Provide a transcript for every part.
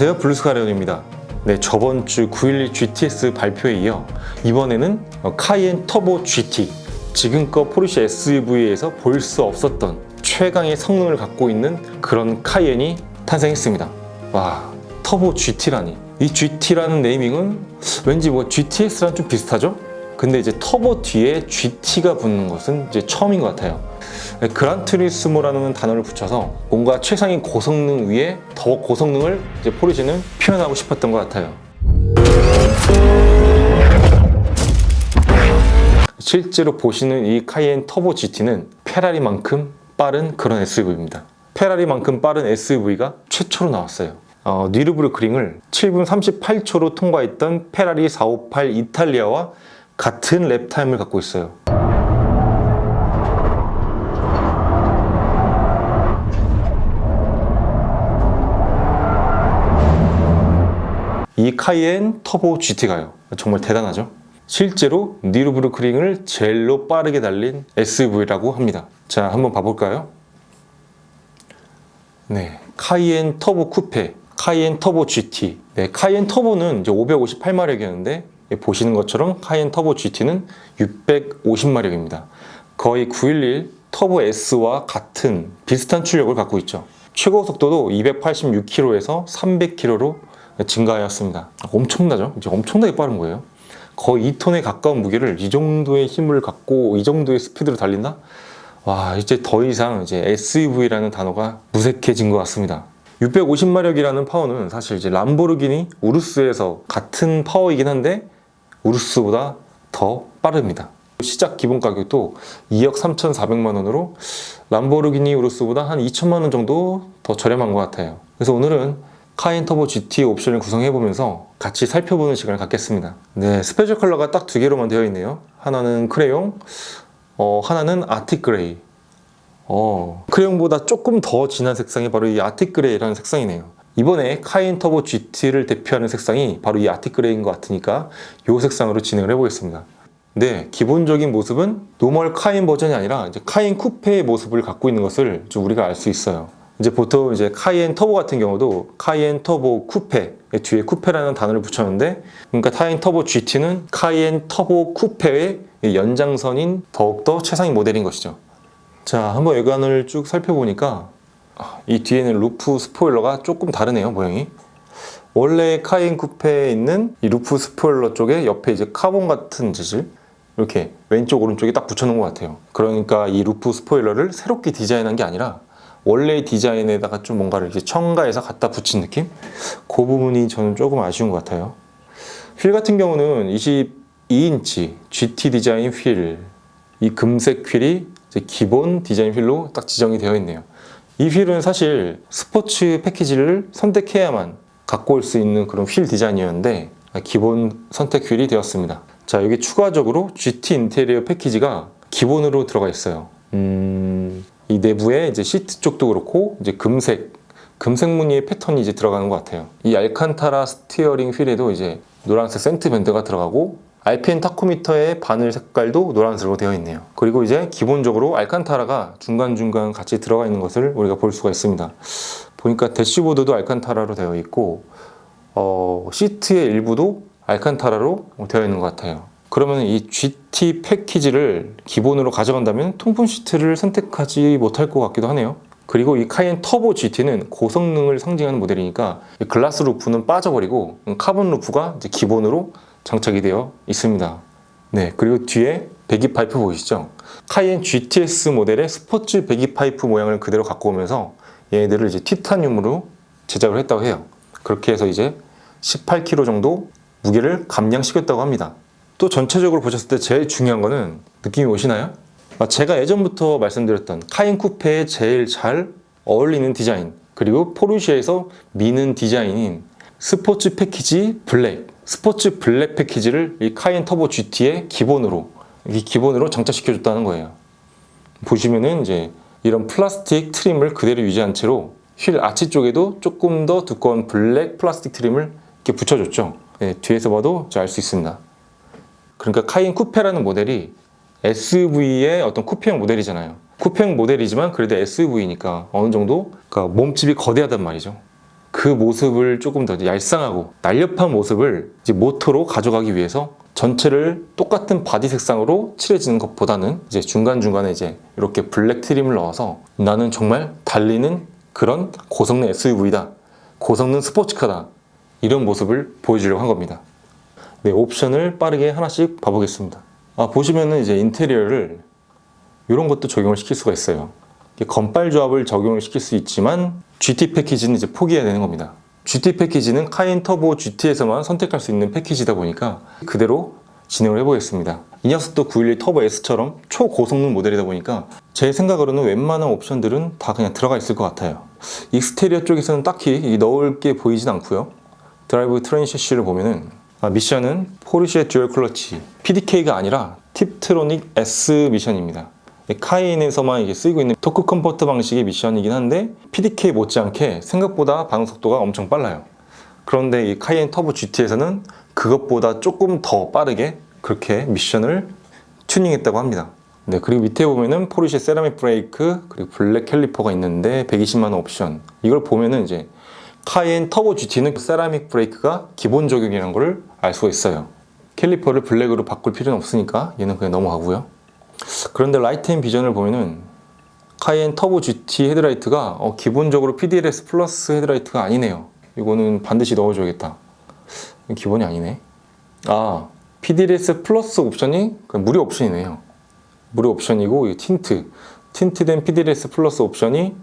안녕하세요. 블루스카레온입니다. 네 저번 주 911 GTS 발표에 이어 이번에는 어, 카이엔 터보 GT 지금껏 포르쉐 SUV에서 볼 수 없었던 최강의 성능을 갖고 있는 그런 카이엔이 탄생했습니다. 와 터보 GT라니. 이 GT라는 네이밍은 왠지 뭐 GTS랑 좀 비슷하죠? 근데 이제 터보 뒤에 GT가 붙는 것은 이제 처음인 것 같아요 네, 그란투리스모라는 단어를 붙여서 뭔가 최상의 고성능 위에 더 고성능을 이제 포르쉐는 표현하고 싶었던 것 같아요. 실제로 보시는 이 카이엔 터보 GT는 페라리만큼 빠른 그런 SUV입니다. 페라리만큼 빠른 SUV가 최초로 나왔어요. 어, 니르브르크링을 7분 38초로 통과했던 페라리 458 이탈리아와 같은 랩 타임을 갖고 있어요. 이 카이엔 터보 GT가요. 정말 대단하죠? 실제로 니르브르크링을 제일로 빠르게 달린 SUV라고 합니다. 자, 한번 봐볼까요? 네, 카이엔 터보 쿠페, 카이엔 터보 GT. 네, 카이엔 터보는 이제 558마력이었는데 보시는 것처럼 카이엔 터보 GT는 650마력입니다. 거의 911 터보 S와 같은 비슷한 출력을 갖고 있죠. 최고 속도도 286km에서 300km로 증가하였습니다. 엄청나죠? 이제 엄청나게 빠른 거예요. 거의 2톤에 가까운 무게를 이 정도의 힘을 갖고 이 정도의 스피드로 달린다? 와, 이제 더 이상 이제 SUV라는 단어가 무색해진 것 같습니다. 650마력이라는 파워는 사실 이제 람보르기니 우루스에서 같은 파워이긴 한데 우루스보다 더 빠릅니다. 시작 기본 가격도 2억 3,400만 원으로 람보르기니 우루스보다 한 2천만 원 정도 더 저렴한 것 같아요. 그래서 오늘은 카인 터보 GT 옵션을 구성해보면서 같이 살펴보는 시간을 갖겠습니다. 네, 스페셜 컬러가 딱 두 개로만 되어 있네요. 하나는 크레용, 어, 하나는 아틱 그레이. 어, 크레용보다 조금 더 진한 색상이 바로 이 아틱 그레이라는 색상이네요. 이번에 카인 터보 GT를 대표하는 색상이 바로 이 아틱 그레이인 것 같으니까 이 색상으로 진행을 해보겠습니다. 네, 기본적인 모습은 노멀 카인 버전이 아니라 이제 카인 쿠페의 모습을 갖고 있는 것을 좀 우리가 알 수 있어요. 이제 보통 이제 카이엔 터보 같은 경우도 카이엔 터보 쿠페 뒤에 쿠페라는 단어를 붙였는데 그러니까 카이엔 터보 GT는 카이엔 터보 쿠페의 연장선인 더욱더 최상위 모델인 것이죠. 자, 한번 외관을 쭉 살펴보니까 아, 이 뒤에는 루프 스포일러가 조금 다르네요, 모양이. 원래 카이엔 쿠페에 있는 이 루프 스포일러 쪽에 옆에 이제 카본 같은 재질 이렇게 왼쪽 오른쪽에 딱 붙여놓은 것 같아요. 그러니까 이 루프 스포일러를 새롭게 디자인한 게 아니라 원래 디자인에다가 좀 뭔가를 이렇게 첨가해서 갖다 붙인 느낌? 그 부분이 저는 조금 아쉬운 것 같아요. 휠 같은 경우는 22인치 GT 디자인 휠, 이 금색 휠이 이제 기본 디자인 휠로 딱 지정이 되어 있네요. 이 휠은 사실 스포츠 패키지를 선택해야만 갖고 올 수 있는 그런 휠 디자인이었는데 기본 선택 휠이 되었습니다. 자, 여기 추가적으로 GT 인테리어 패키지가 기본으로 들어가 있어요. 음, 이 내부에 이제 시트 쪽도 그렇고 이제 금색 금색 무늬의 패턴이 이제 들어가는 것 같아요. 이 알칸타라 스티어링 휠에도 이제 노란색 센트 밴드가 들어가고 RPM 타코미터의 바늘 색깔도 노란색으로 되어 있네요. 그리고 이제 기본적으로 알칸타라가 중간중간 같이 들어가 있는 것을 우리가 볼 수가 있습니다. 보니까 대시보드도 알칸타라로 되어 있고 어, 시트의 일부도 알칸타라로 되어 있는 것 같아요. 그러면 이 GT 패키지를 기본으로 가져간다면 통풍 시트를 선택하지 못할 것 같기도 하네요. 그리고 이 카이엔 터보 GT는 고성능을 상징하는 모델이니까 글라스 루프는 빠져버리고 카본 루프가 기본으로 장착이 되어 있습니다. 네, 그리고 뒤에 배기 파이프 보이시죠? 카이엔 GTS 모델의 스포츠 배기 파이프 모양을 그대로 갖고 오면서 얘네들을 이제 티타늄으로 제작을 했다고 해요. 그렇게 해서 이제 18kg 정도 무게를 감량시켰다고 합니다. 또 전체적으로 보셨을 때 제일 중요한 거는 느낌이 오시나요? 아, 제가 예전부터 말씀드렸던 카인 쿠페에 제일 잘 어울리는 디자인 그리고 포르쉐에서 미는 디자인인 스포츠 패키지 블랙 스포츠 블랙 패키지를 이 카인 터보 GT에 기본으로 이 기본으로 장착시켜 줬다는 거예요. 보시면은 이제 이런 플라스틱 트림을 그대로 유지한 채로 휠 아치 쪽에도 조금 더 두꺼운 블랙 플라스틱 트림을 이렇게 붙여줬죠. 네, 뒤에서 봐도 알 수 있습니다. 그러니까 카인 쿠페라는 모델이 SUV의 어떤 쿠페형 모델이잖아요. 쿠페형 모델이지만 그래도 SUV니까 어느 정도 그러니까 몸집이 거대하단 말이죠. 그 모습을 조금 더 얄쌍하고 날렵한 모습을 이제 모토로 가져가기 위해서 전체를 똑같은 바디 색상으로 칠해지는 것보다는 이제 중간중간에 이제 이렇게 블랙 트림을 넣어서 나는 정말 달리는 그런 고성능 SUV다. 고성능 스포츠카다. 이런 모습을 보여주려고 한 겁니다. 네, 옵션을 빠르게 하나씩 봐보겠습니다. 아, 보시면은 이제 인테리어를 이런 것도 적용을 시킬 수가 있어요. 건빨 조합을 적용을 시킬 수 있지만 GT 패키지는 이제 포기해야 되는 겁니다. GT 패키지는 카인 터보 GT에서만 선택할 수 있는 패키지다 보니까 그대로 진행을 해보겠습니다. 이 녀석도 911 터보 S처럼 초고성능 모델이다 보니까 제 생각으로는 웬만한 옵션들은 다 그냥 들어가 있을 것 같아요. 익스테리어 쪽에서는 딱히 넣을 게 보이진 않고요. 드라이브 트레인 셔시를 보면은 아, 미션은 포르쉐 듀얼 클러치 PDK가 아니라 팁트로닉 S 미션입니다. 카이엔에서만 이게 쓰이고 있는 토크 컴포트 방식의 미션이긴 한데 PDK 못지않게 생각보다 반응 속도가 엄청 빨라요. 그런데 이 카이엔 터보 GT에서는 그것보다 조금 더 빠르게 그렇게 미션을 튜닝했다고 합니다. 네, 그리고 밑에 보면은 포르쉐 세라믹 브레이크 그리고 블랙 캘리퍼가 있는데 120만 원 옵션. 이걸 보면은 이제 카이엔 터보 GT는 세라믹 브레이크가 기본 적용이라는 걸 알 수가 있어요. 캘리퍼를 블랙으로 바꿀 필요는 없으니까 얘는 그냥 넘어가고요. 그런데 라이트 앤 비전을 보면은 카이엔 터보 GT 헤드라이트가 어, 기본적으로 PDLS 플러스 헤드라이트가 아니네요. 이거는 반드시 넣어줘야겠다. 기본이 아니네. 아, PDLS 플러스 옵션이 무료 옵션이네요. 무료 옵션이고 이 틴트, 틴트된 PDLS 플러스 옵션이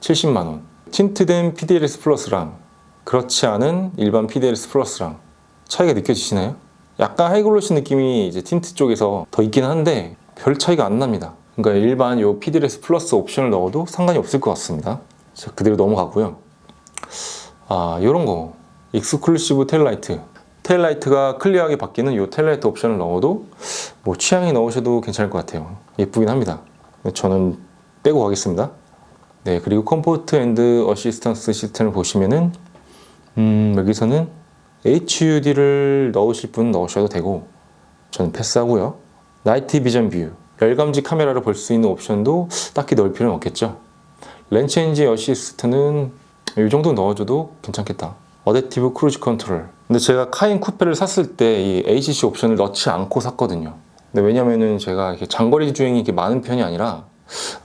70만 원. 틴트된 PDLS 플러스랑 그렇지 않은 일반 PDLS 플러스랑 차이가 느껴지시나요? 약간 하이글로시 느낌이 이제 틴트 쪽에서 더 있긴 한데 별 차이가 안 납니다. 그러니까 일반 요 PDLS 플러스 옵션을 넣어도 상관이 없을 것 같습니다. 자, 그대로 넘어가고요. 아, 요런 거. 익스클루시브 텔라이트. 텔라이트가 클리어하게 바뀌는 요 텔라이트 옵션을 넣어도 뭐 취향이 넣으셔도 괜찮을 것 같아요. 예쁘긴 합니다. 저는 빼고 가겠습니다. 네, 그리고 컴포트 앤드 어시스턴스 시스템을 보시면은 음, 여기서는 HUD를 넣으실 분 넣으셔도 되고 저는 패스하고요. 나이트 비전 뷰, 열감지 카메라를 볼 수 있는 옵션도 딱히 넣을 필요는 없겠죠. 렌체인지 어시스트는 이 정도 넣어줘도 괜찮겠다. 어댑티브 크루즈 컨트롤. 근데 제가 카인 쿠페를 샀을 때 이 ACC 옵션을 넣지 않고 샀거든요. 근데 왜냐면은 제가 이렇게 장거리 주행이 이렇게 많은 편이 아니라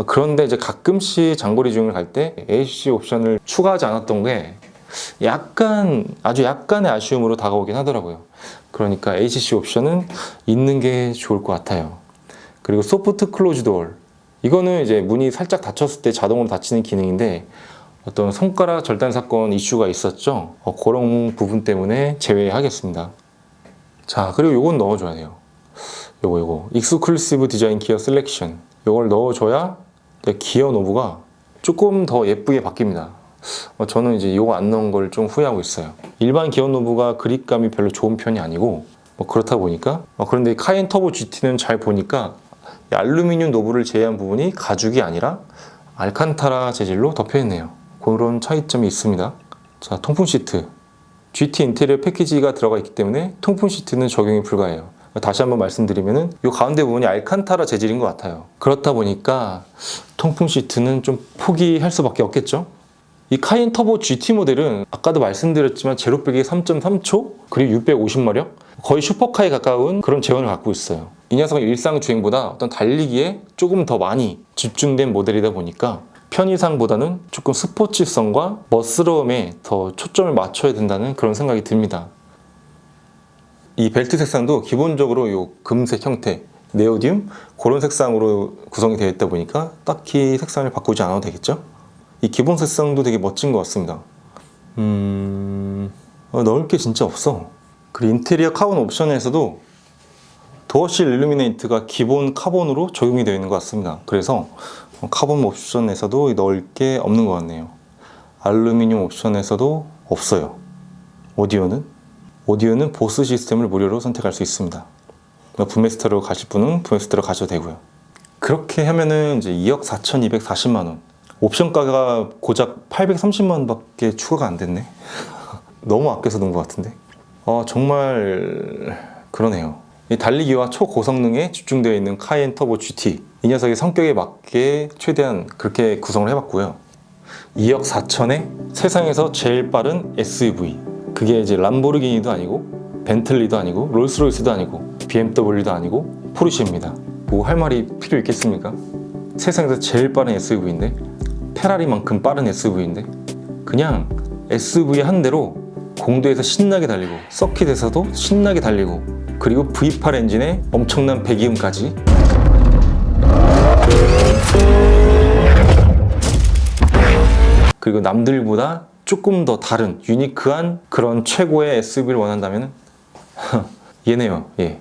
그런데 이제 가끔씩 장거리 주행을 갈 때 ACC 옵션을 추가하지 않았던 게 약간 아주 약간의 아쉬움으로 다가오긴 하더라고요. 그러니까 ACC 옵션은 있는 게 좋을 것 같아요. 그리고 소프트 클로즈 도어 이거는 이제 문이 살짝 닫혔을 때 자동으로 닫히는 기능인데 어떤 손가락 절단 사건 이슈가 있었죠. 어, 그런 부분 때문에 제외하겠습니다. 자 그리고 요건 넣어줘야 돼요. 요거 요거 익스클루시브 디자인 기어 셀렉션 요걸 넣어줘야 기어 노브가 조금 더 예쁘게 바뀝니다. 어, 저는 이제 이거 안 넣은 걸 좀 후회하고 있어요. 일반 기어 노브가 그립감이 별로 좋은 편이 아니고 뭐 그렇다 보니까 어, 그런데 카엔 터보 GT는 잘 보니까 이 알루미늄 노브를 제외한 부분이 가죽이 아니라 알칸타라 재질로 덮여 있네요. 그런 차이점이 있습니다. 자, 통풍 시트. GT 인테리어 패키지가 들어가 있기 때문에 통풍 시트는 적용이 불가해요. 다시 한번 말씀드리면은 이 가운데 부분이 알칸타라 재질인 것 같아요. 그렇다 보니까 통풍 시트는 좀 포기할 수밖에 없겠죠. 이 카인 터보 GT 모델은 아까도 말씀드렸지만 제로백이 3.3초 그리고 650마력 거의 슈퍼카에 가까운 그런 재원을 갖고 있어요. 이 녀석은 일상 주행보다 어떤 달리기에 조금 더 많이 집중된 모델이다 보니까 편의상보다는 조금 스포츠성과 멋스러움에 더 초점을 맞춰야 된다는 그런 생각이 듭니다. 이 벨트 색상도 기본적으로 이 금색 형태 네오디움 그런 색상으로 구성이 되어 있다 보니까 딱히 색상을 바꾸지 않아도 되겠죠? 이 기본 색상도 되게 멋진 것 같습니다. 음, 어, 넣을 게 진짜 없어. 그리고 인테리어 카본 옵션에서도 도어실 일루미네이트가 기본 카본으로 적용이 되어 있는 것 같습니다. 그래서 카본 옵션에서도 넣을 게 없는 것 같네요. 알루미늄 옵션에서도 없어요. 오디오는? 오디오는 보스 시스템을 무료로 선택할 수 있습니다. 부메스터로 가실 분은 부메스터로 가셔도 되고요. 그렇게 하면은 이제 2억 4,240만 원. 옵션가가 고작 830만 원밖에 추가가 안 됐네. 너무 아껴서 넣은 것 같은데. 아, 정말 그러네요. 이 달리기와 초고성능에 집중되어 있는 카이엔 터보 GT 이 녀석의 성격에 맞게 최대한 그렇게 구성을 해봤고요. 2억 4천에 세상에서 제일 빠른 SUV. 그게 이제 람보르기니도 아니고 벤틀리도 아니고 롤스로이스도 아니고 BMW도 아니고 포르쉐입니다. 뭐 할 말이 필요 있겠습니까? 세상에서 제일 빠른 SUV인데 페라리만큼 빠른 SUV인데 그냥 SUV 한 대로 공도에서 신나게 달리고 서킷에서도 신나게 달리고 그리고 V8 엔진에 엄청난 배기음까지 그리고 남들보다 조금 더 다른 유니크한 그런 최고의 SUV를 원한다면 얘네요. 예.